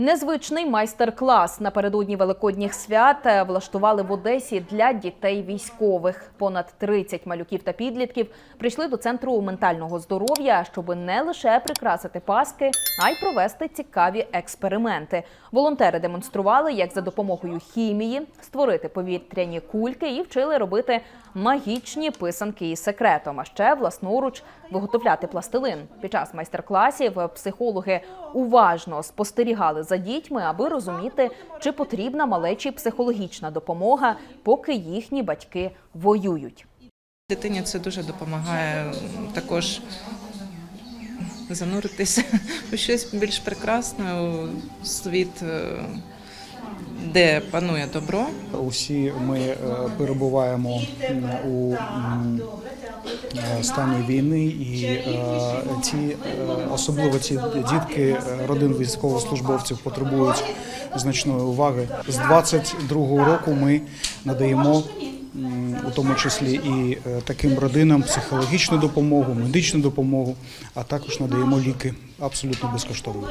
Незвичний майстер-клас напередодні великодніх свят е, влаштували в Одесі для дітей військових. Понад 30 малюків та підлітків прийшли до центру ментального здоров'я, щоб не лише прикрасити паски, а й провести цікаві експерименти. Волонтери демонстрували, як за допомогою хімії створити повітряні кульки і вчили робити магічні писанки із секретом, а ще власноруч виготовляти пластилин. Під час майстер-класів психологи уважно спостерігали за дітьми, аби розуміти, чи потрібна малечі психологічна допомога, поки їхні батьки воюють. Дитині це дуже допомагає також зануритися у щось більш прекрасне, у світ, е, де панує добро. Усі ми е, перебуваємо у стані війни, і е, ці е, особливо ці дітки е, родин військовослужбовців потребують значної уваги. З 22-го року ми надаємо. У тому числі і е, таким родинам психологічну допомогу, медичну допомогу, а також надаємо ліки абсолютно безкоштовно.